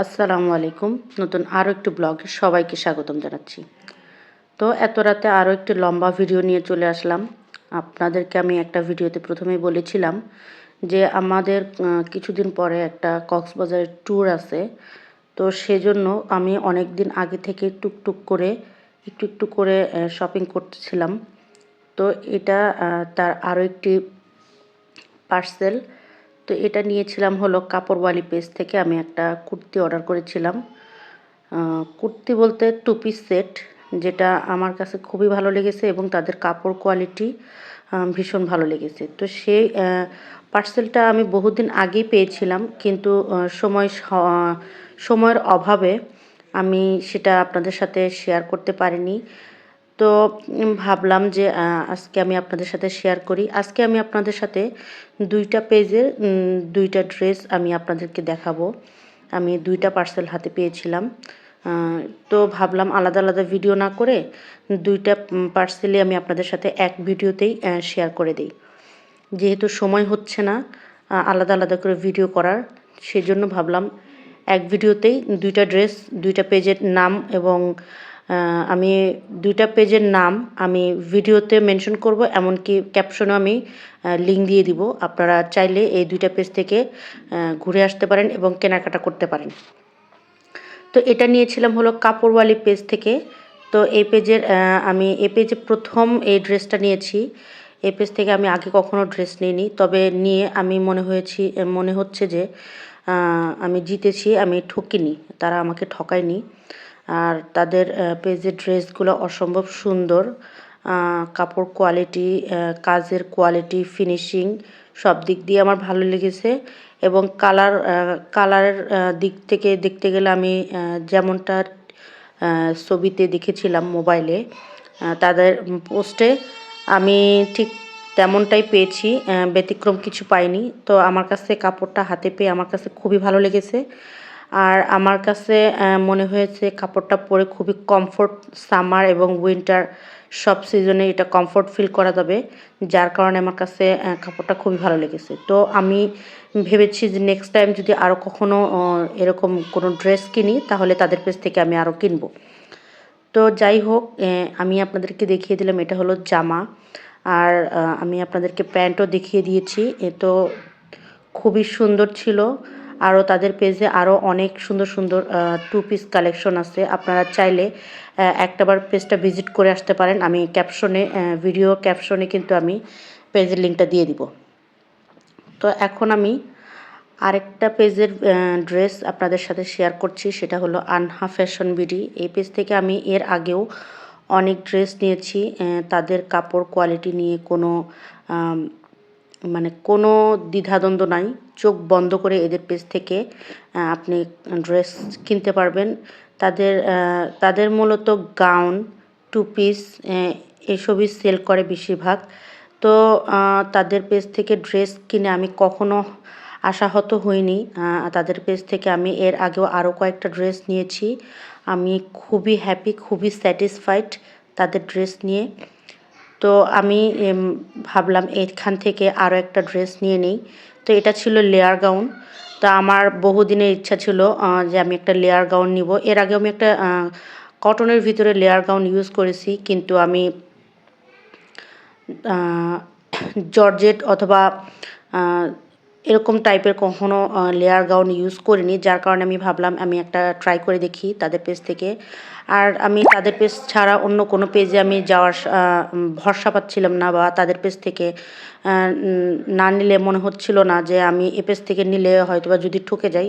আসসালামু আলাইকুম। নতুন আরও একটি ব্লগে সবাইকে স্বাগতম জানাচ্ছি। তো এত রাতে আরও একটি লম্বা ভিডিও নিয়ে চলে আসলাম। আপনাদেরকে আমি একটা ভিডিওতে প্রথমেই বলেছিলাম যে আমাদের কিছুদিন পরে একটা কক্সবাজারের ট্যুর আছে। তো সেজন্য আমি অনেক দিন আগে থেকে টুকটুক করে, একটু একটু করে শপিং করতেছিলাম। তো এটা তার আরও একটি পার্সেল তো এটা নিয়েছিলাম হলো কাপড়ওয়ালি পেজ থেকে আমি একটা কুর্তি অর্ডার করেছিলাম। কুর্তি বলতে টু পিস সেট যেটা আমার কাছে খুবই ভালো লেগেছে এবং তাদের কাপড় কোয়ালিটি ভীষণ ভালো লেগেছে। তো সেই পার্সেলটা আমি বহুদিন আগেই পেয়েছিলাম, কিন্তু সময় সময়ের অভাবে আমি সেটা আপনাদের সাথে শেয়ার করতে পারিনি। তো ভাবলাম যে আজকে আমি আপনাদের সাথে শেয়ার করি। আজকে আমি আপনাদের সাথে দুইটা পেজের দুইটা ড্রেস আমি আপনাদেরকে দেখাবো। আমি দুইটা পার্সেল হাতে পেয়েছিলাম। তো ভাবলাম আলাদা আলাদা ভিডিও না করে দুইটা পার্সেলই আমি আপনাদের সাথে এক ভিডিওতেই শেয়ার করে দিই। যেহেতু সময় হচ্ছে না আলাদা আলাদা করে ভিডিও করার, সেজন্য ভাবলাম এক ভিডিওতেই দুইটা ড্রেস দুইটা পেজের নাম এবং আমি দুইটা পেজের নাম আমি ভিডিওতে মেনশন করব, এমনকি ক্যাপশনও আমি লিঙ্ক দিয়ে দিব। আপনারা চাইলে এই দুইটা পেজ থেকে ঘুরে আসতে পারেন এবং কেনাকাটা করতে পারেন। তো এটা নিয়েছিলাম হলো কাপড়ওয়ালি পেজ থেকে। তো এই পেজের আমি এই পেজে প্রথম এই ড্রেসটা নিয়েছি। এই পেজ থেকে আমি আগে কখনো ড্রেস নিইনি। তবে নিয়ে আমি মনে হয়েছি, মনে হচ্ছে যে আমি জিতেছি, আমি ঠকিনি, তারা আমাকে ঠকায়নি। আর তাদের পেজের ড্রেসগুলো অসম্ভব সুন্দর। কাপড় কোয়ালিটি কাজের কোয়ালিটি ফিনিশিং সব দিক দিয়ে আমার ভালো লেগেছে এবং কালার কালারের দিক থেকে দেখতে গেলে আমি যেমনটা ছবিতে দেখেছিলাম মোবাইলে তাদের পোস্টে আমি ঠিক তেমনটাই পেয়েছি ব্যতিক্রম কিছু পাইনি। তো আমার কাছে কাপড়টা হাতে পেয়ে আমার কাছে খুবই ভালো লেগেছে। আর আমার কাছে মনে হয়েছে কাপড়টা পরে খুবই কমফোর্ট সামার এবং উইন্টার সব সিজনে এটা কমফোর্ট ফিল করা যাবে, যার কারণে আমার কাছে কাপড়টা খুবই ভালো লেগেছে। তো আমি ভেবেছি যে নেক্সট টাইম যদি আরও কখনও এরকম কোনো ড্রেস কিনি, তাহলে তাদের পেজ থেকে আমি আরও কিনবো। তো যাই হোক আমি আপনাদেরকে দেখিয়ে দিলাম, এটা হলো জামা। আর আমি আপনাদেরকে প্যান্টও দেখিয়ে দিয়েছি। এ তো খুবই সুন্দর ছিল। আরও তাদের পেজে আরও অনেক সুন্দর সুন্দর টু পিস কালেকশন আছে। আপনারা চাইলে একটাবার পেজটা ভিজিট করে আসতে পারেন। আমি ক্যাপশনে ভিডিও ক্যাপশনে কিন্তু আমি পেজের লিঙ্কটা দিয়ে দিব। তো এখন আমি আরেকটা পেজের ড্রেস আপনাদের সাথে শেয়ার করছি। সেটা হলো আনহা ফ্যাশন বিডি। এই পেজ থেকে আমি এর আগেও অনেক ড্রেস নিয়েছি। তাদের কাপড় কোয়ালিটি নিয়ে কোনো মানে কোনো দ্বিধাদ্বন্দ্ব নাই। চোখ বন্ধ করে এদের পেজ থেকে আপনি ড্রেস কিনতে পারবেন। তাদের তাদের মূলত গাউন, টু পিস এসবই সেল করে বেশিরভাগ। তো তাদের পেজ থেকে ড্রেস কিনে আমি কখনো আশাহত হইনি। তাদের পেজ থেকে আমি এর আগেও আরও কয়েকটা ড্রেস নিয়েছি। আমি খুবই হ্যাপি খুবই স্যাটিসফাইড তাদের ড্রেস নিয়ে। তো আমি ভাবলাম এখান থেকে আরও একটা ড্রেস নিয়ে নিই। তো এটা ছিল লেয়ার গাউন। তো আমার বহুদিনের ইচ্ছা ছিল যে আমি একটা লেয়ার গাউন নিব। এর আগে আমি একটা কটনের ভিতরে লেয়ার গাউন ইউজ করেছি। কিন্তু আমি জর্জেট অথবা এরকম টাইপের কখনো লেয়ার গাউন ইউজ করিনি। যার কারণে আমি ভাবলাম, আমি একটা ট্রাই করে দেখি তাদের পেজ থেকে। আর আমি তাদের পেজ ছাড়া অন্য কোনো পেজে আমি যাওয়ার ভরসা পাচ্ছিলাম না বা তাদের পেজ থেকে না নিলে মনে হচ্ছিল না যে আমি এ পেজ থেকে নিলে হয়তো বা যদি ঠকে যাই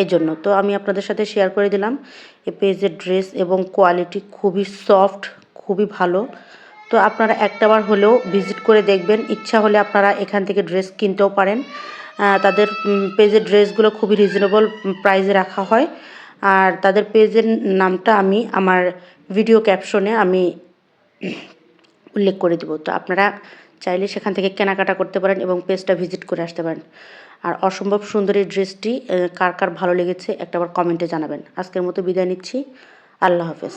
এই জন্য তো আমি আপনাদের সাথে শেয়ার করে দিলাম। এ পেজের ড্রেস এবং কোয়ালিটি খুবই সফট খুবই ভালো। তো আপনারা একটাবার হলেও ভিজিট করে দেখবেন। ইচ্ছা হলে আপনারা এখান থেকে ড্রেস কিনতেও পারেন। তাদের পেজের ড্রেসগুলো খুবই রিজনেবল প্রাইসে রাখা হয়। আর তাদের পেজের নামটা আমি আমার ভিডিও ক্যাপশনে আমি উল্লেখ করে দেবো। তো আপনারা চাইলে সেখান থেকে কেনাকাটা করতে পারেন এবং পেজটা ভিজিট করে আসতে পারেন। আর অসম্ভব সুন্দর এই ড্রেসটি কার কার ভালো লেগেছে একটাবার কমেন্টে জানাবেন। আজকের মতো বিদায় নিচ্ছি। আল্লাহ হাফেজ।